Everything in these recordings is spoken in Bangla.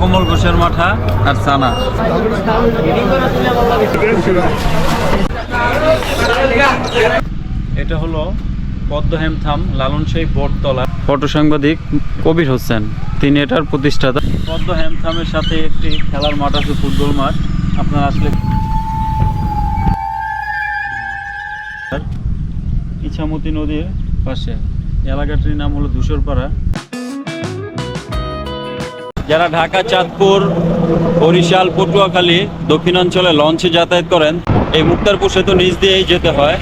কমল ঘোষের মাঠা আর সানা এটা হলো পদ্মহেম থাম লালন শাহী বটতলা। ফটো সাংবাদিক কবির হোসেন। তিনি এটার প্রতিষ্ঠাতা। পদ্মহেম থামের সাথে একটি খেলার মাঠ আছে, ফুটবল মাঠ। আপনার আসলে ইছামতি নদীর পাশে। এলাকাটির নাম হলো ধূসরপাড়া। যারা ঢাকা, চাঁদপুর, বরিশাল, পটুয়াখালী, দক্ষিণাঞ্চলে লঞ্চে যাতায়াত করেন, এই মুক্তারপুর সেতু নিচ দিয়েই যেতে হয়।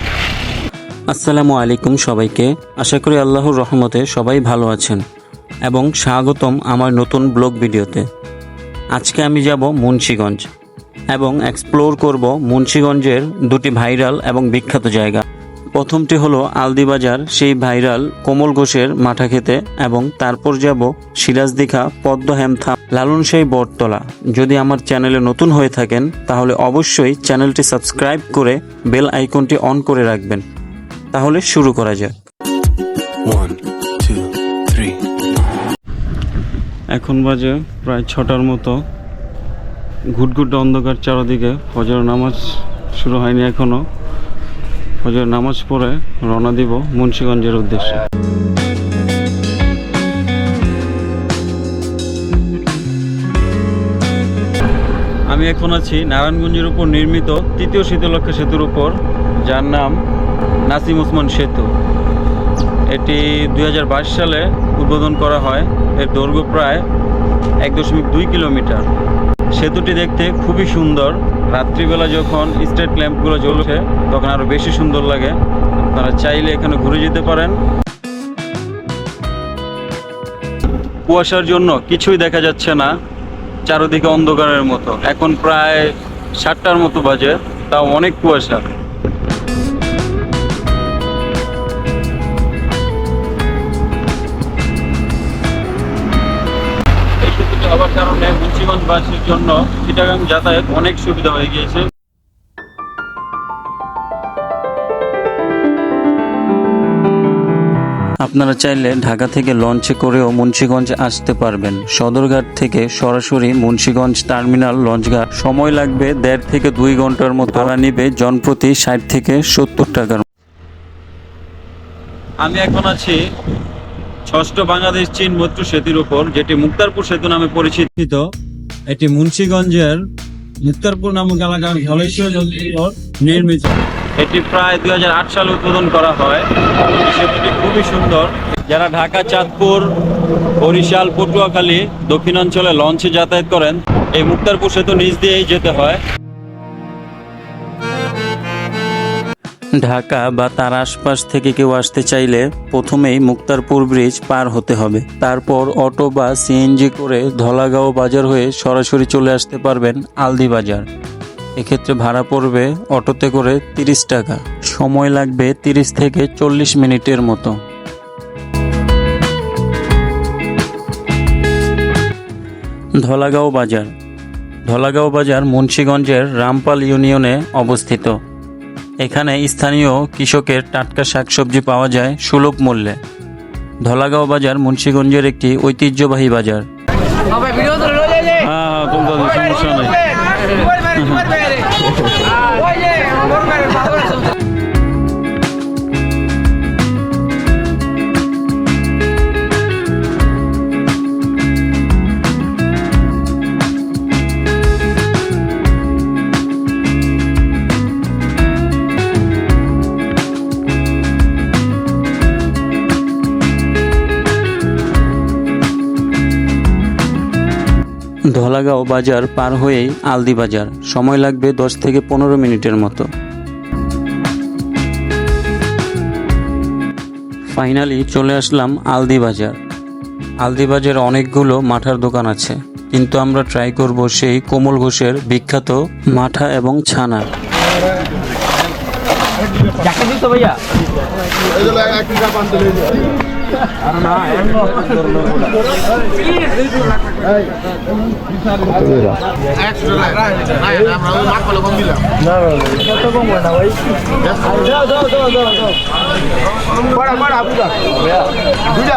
আসসালামু আলাইকুম সবাইকে। আশা করি আল্লাহর রহমতে সবাই ভালো আছেন এবং স্বাগতম আমার নতুন ব্লগ ভিডিওতে। আজকে আমি যাব মুন্সীগঞ্জ এবং এক্সপ্লোর করব মুন্সীগঞ্জের দুটি ভাইরাল এবং বিখ্যাত জায়গা। প্রথমটি হলো আলদিবাজার সেই ভাইরাল কোমল ঘোষের মাঠা খেতে এবং তারপর যাব সিরাজদিঘা পদ্মহ্যামথা লালনশাহী বটতলা। যদি আমার চ্যানেলে নতুন হয়ে থাকেন তাহলে অবশ্যই চ্যানেলটি সাবস্ক্রাইব করে বেল আইকনটি অন করে রাখবেন। তাহলে শুরু করা যাক. এখন বাজে প্রায় ছটার মতো। ঘুটঘুট অন্ধকার চারদিকে ফজর নামাজ শুরু হয়নি এখনও। ফজর নামাজ পড়ে রওনা দিব মুন্সীগঞ্জের উদ্দেশ্যে। আমি এখন আছি নারায়ণগঞ্জের উপর নির্মিত তৃতীয় শীতলক্ষা সেতুর উপর, যার নাম নাসিম ওসমান সেতু। এটি দু হাজার বাইশ সালে উদ্বোধন করা হয়। এর দৈর্ঘ্য প্রায় এক দশমিক দুই কিলোমিটার। সেতুটি দেখতে খুবই সুন্দর। রাত্রিবেলা যখন স্ট্রিট ল্যাম্পগুলো জ্বলছে, তখন আরও বেশি সুন্দর লাগে। আপনারা চাইলে এখানে ঘুরে যেতে পারেন। কুয়াশার জন্য কিছুই দেখা যাচ্ছে না, চারদিকে অন্ধকারের মতো। এখন প্রায় সাতটার মতো বাজে, তাও অনেক কুয়াশা। কারণে জন্য চিটাগাং যাতায়াত অনেক সুবিধা হয়ে গিয়েছে। আপনারা চাইলে ঢাকা থেকে লঞ্চে করেও মুন্সীগঞ্জ আসতে পারবেন। সদরঘাট থেকে সরাসরি মুন্সীগঞ্জ টার্মিনাল লঞ্চঘাট। সময় লাগবে দেড় থেকে দুই ঘণ্টার মতো। ভাড়া নিবে জনপ্রতি ষাট থেকে সত্তর টাকার আমি এখন আছি ষষ্ঠ বাংলাদেশ চীন মৈত্র সেতুর উপর যেটি মুক্তারপুর সেতু নামে পরিচিত। এটি মুন্সীগঞ্জের মুক্তারপুর নামক এলাকার ধলেশ্বর নির্মিত। এটি প্রায় দুই হাজার আট সালে উদ্বোধন করা হয়। সেটি খুবই সুন্দর। যারা ঢাকা, চাঁদপুর, বরিশাল, পটুয়াখালী, দক্ষিণাঞ্চলে লঞ্চে যাতায়াত করেন, এই মুক্তারপুর সেতু নিচ দিয়েই যেতে হয়। ঢাকা বা তার আশপাশ থেকে কেউ আসতে চাইলে প্রথমেই মুক্তারপুর ব্রিজ পার হতে হবে। তারপর অটো বা সিএনজি করে ধলাগাঁও বাজার হয়ে সরাসরি চলে আসতে পারবেন আলদি বাজার। এক্ষেত্রে ভাড়া পড়বে অটোতে করে তিরিশ টাকা। সময় লাগবে তিরিশ থেকে চল্লিশ মিনিটের মতো। ধলাগাঁও বাজার। ধলাগাঁও বাজার মুন্সীগঞ্জের রামপাল ইউনিয়নে অবস্থিত। এখানে স্থানীয় কৃষকের টাটকা শাকসবজি পাওয়া যায় সুলভ মূল্যে। ধলাগাঁও বাজার মুন্সীগঞ্জের একটি ঐতিহ্যবাহী বাজার। ধলাগাঁও বাজার পার হয়েই আলদি বাজার। সময় লাগবে দশ থেকে পনেরো মিনিটের মতো। ফাইনালি চলে আসলাম আলদি বাজার। আলদি বাজারে অনেকগুলো মাঠার দোকান আছে। কিন্তু আমরা ট্রাই করব সেই কোমল ঘোষের বিখ্যাত মাঠা এবং ছানা দিই তো ভাইয়া? দুইটা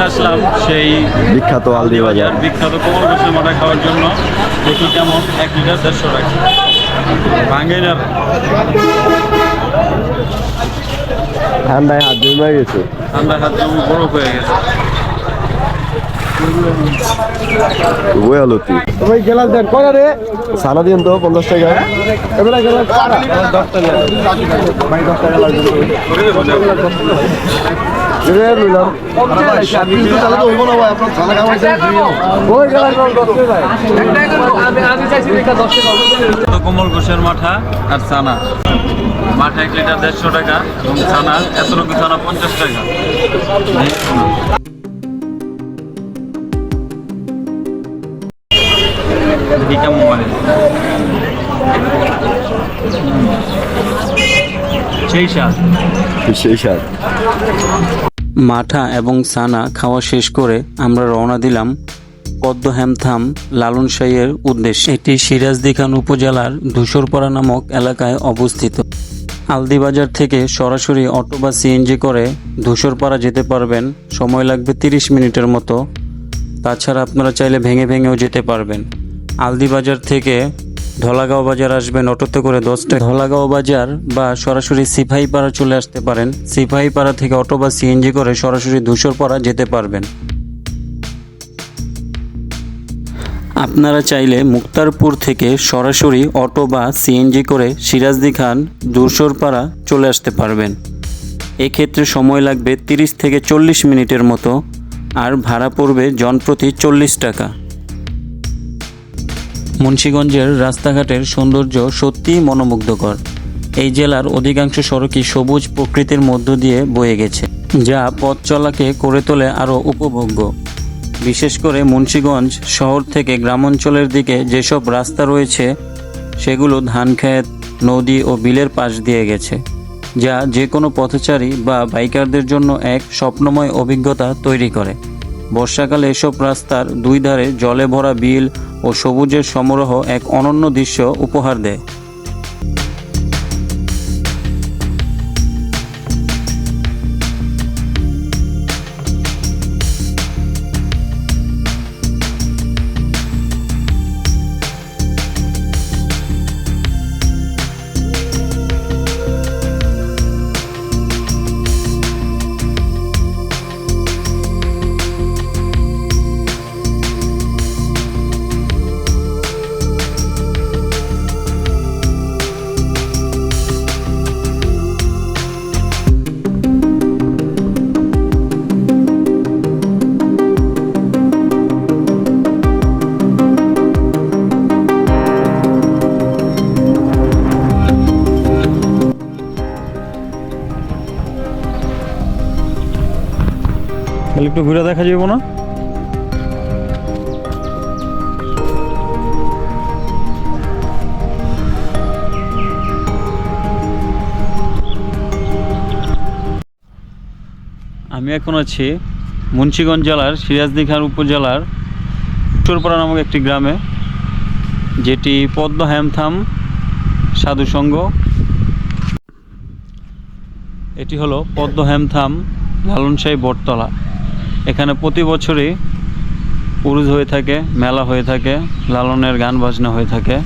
চলে আসলাম সেই বিখ্যাত আলদি বাজার। বিখ্যাত কোমল গোসের মাথা খাওয়ার জন্য। দেখি কেমন এক লিটার দেড়শো টাকা। ভাঙেন আর ঠান্ডায় হাত জমে গেছে। ঠান্ডা হাত জমি বরফ হয়ে গেছে। ওয়ালতি তুমি গেলাস দেন কয়টা রে? সানা দিন তো পঞ্চাশ টাকা। এবারে গেলাস দশ টাকা ভাই দশ টাকা। কোমল গোসের মাঠা আর চানা মাঠা এক লিটার দেড়শো টাকা এবং চানা এতটুকু চানা পঞ্চাশ টাকা। কেমন মানে। সেই স্বাদ। সেই সার মাঠা এবং সানা খাওয়া শেষ করে আমরা রওনা দিলাম পদ্ম হ্যামথাম লালন শাহের উদ্দেশ্যে। এটি সিরাজদি খান উপজেলার ধূসরপাড়া নামক এলাকায় অবস্থিত। আলদিবাজার থেকে সরাসরি অটো বা সিএনজি করে ধূসরপাড়া যেতে পারবেন। সময় লাগবে তিরিশ মিনিটের মতো। তাছাড়া আপনারা চাইলে ভেঙে ভেঙেও যেতে পারবেন। আলদিবাজার থেকে ধলাগাঁও বাজার আসবেন, অটোতে করে দশটা ধলাগাঁও বাজার বা সরাসরি সিপাহীপাড়া চলে আসতে পারেন। সিপাহীপাড়া থেকে অটো বা সিএনজি করে সরাসরি ধূসরপাড়া যেতে পারবেন। আপনারা চাইলে মুক্তারপুর থেকে সরাসরি অটো বা সিএনজি করে সিরাজদি খান, ধূসরপাড়া চলে আসতে পারবেন। এক্ষেত্রে সময় লাগবে তিরিশ থেকে চল্লিশ মিনিটের মতো। আর ভাড়া পড়বে জনপ্রতি চল্লিশ টাকা। মুন্সীগঞ্জের রাস্তাঘাটের সৌন্দর্য সত্যিই মনোমুগ্ধকর। এই জেলার অধিকাংশ সড়কই সবুজ প্রকৃতির মধ্য দিয়ে বয়ে গেছে, যা পথ চলাকে করে তোলে আরও উপভোগ্য। বিশেষ করে মুন্সীগঞ্জ শহর থেকে গ্রামাঞ্চলের দিকে যেসব রাস্তা রয়েছে, সেগুলো ধানক্ষেত নদী ও বিলের পাশ দিয়ে গেছে, যা যে কোনো পথচারী বা বাইকারদের জন্য এক স্বপ্নময় অভিজ্ঞতা তৈরি করে। বর্ষাকালে এসব রাস্তার দুই ধারে জলে ভরা বিল ও সবুজের সমারোহ এক অনন্য দৃশ্য উপহার দেয়। তাহলে একটু ঘুরে দেখা যাব না? আমি এখন আছি মুন্সিগঞ্জ জেলার সিরাজদিখান উপজেলার উত্তরপাড়া নামক একটি গ্রামে, যেটি পদ্ম হ্যামথাম সাধুসংঘ এটি হলো পদ্ম হ্যামথাম লালনশাহী বটতলা। এখানে প্রতি বছরই উরুজ হয়ে থাকে মেলা হয়ে থাকে লালনের গান বাজনা হয়ে থাকে।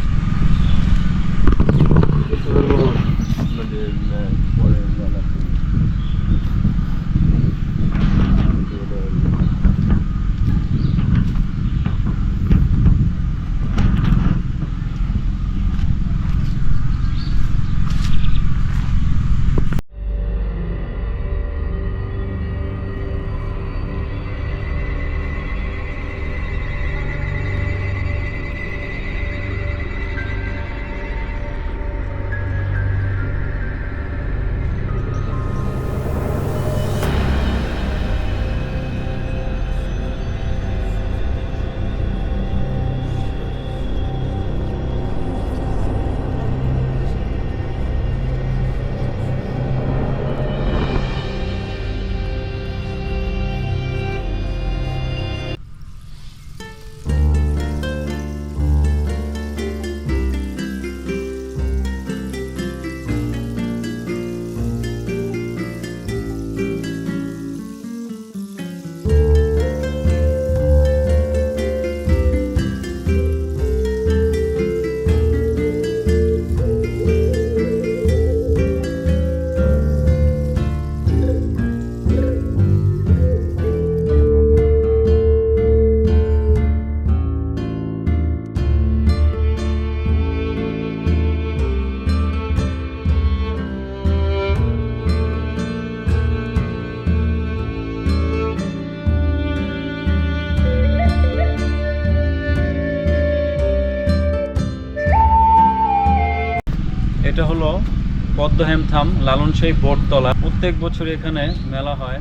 পদ্মহেম থাম লালনশাহী বটতলা। প্রত্যেক বছর এখানে মেলা হয়।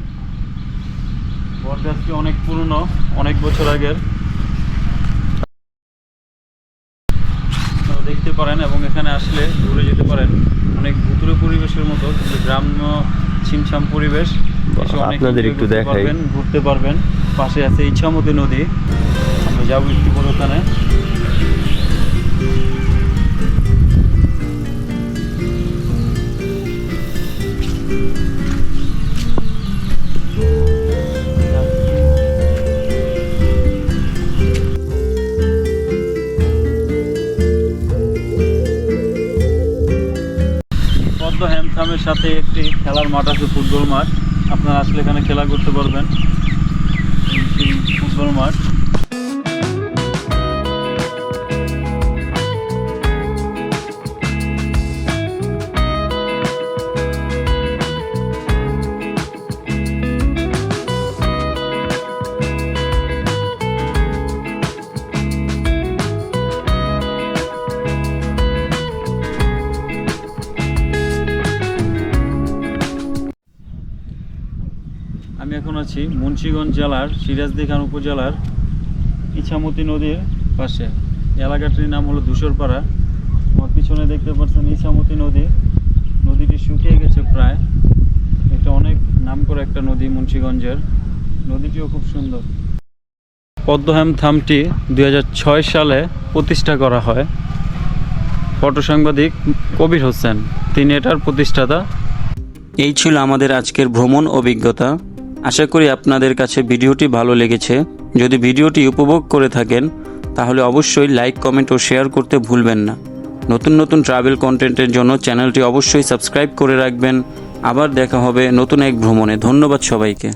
বটগাছটি অনেক পুরনো অনেক বছর আগের। দেখতে পারেন এবং এখানে আসলে ঘুরে যেতে পারেন। অনেক ভুতুরে পরিবেশের মতো কিন্তু গ্রাম্য ছিমছাম পরিবেশ। আপনাদের একটু। পারবেন, ঘুরতে পারবেন। পাশে আছে ইচ্ছামতি নদী। আমরা যাব একটু পরে ওখানে। খেলার মাঠ আছে ফুটবল মাঠ। আপনারা আসলে এখানে খেলা করতে পারবেন। ফুটবল মাঠ। আমি এখন আছি মুন্সিগঞ্জ জেলার সিরাজদি খান উপজেলার ইছামতি নদীর পাশে। এলাকাটির নাম হলো ধূসরপাড়া। আমার পিছনে দেখতে পাচ্ছেন ইছামতি নদী। নদীটি শুকিয়ে গেছে প্রায়। এটা অনেক নাম করে একটা নদী মুন্সিগঞ্জের। নদীটিও খুব সুন্দর। পদ্মহ্যাম থামটি দুই হাজার ছয় সালে প্রতিষ্ঠা করা হয়। ফটো সাংবাদিক কবির হোসেন, তিনি এটার প্রতিষ্ঠাতা। এই ছিল আমাদের আজকের ভ্রমণ অভিজ্ঞতা। আশা করি আপনাদের কাছে ভিডিওটি ভালো লেগেছে। যদি ভিডিওটি উপভোগ করে থাকেন, তাহলে অবশ্যই লাইক, কমেন্ট ও শেয়ার করতে ভুলবেন না। নতুন নতুন ট্রাভেল কন্টেন্টের জন্য চ্যানেলটি অবশ্যই সাবস্ক্রাইব করে রাখবেন। আবার দেখা হবে নতুন এক ভ্রমণে। ধন্যবাদ সবাইকে।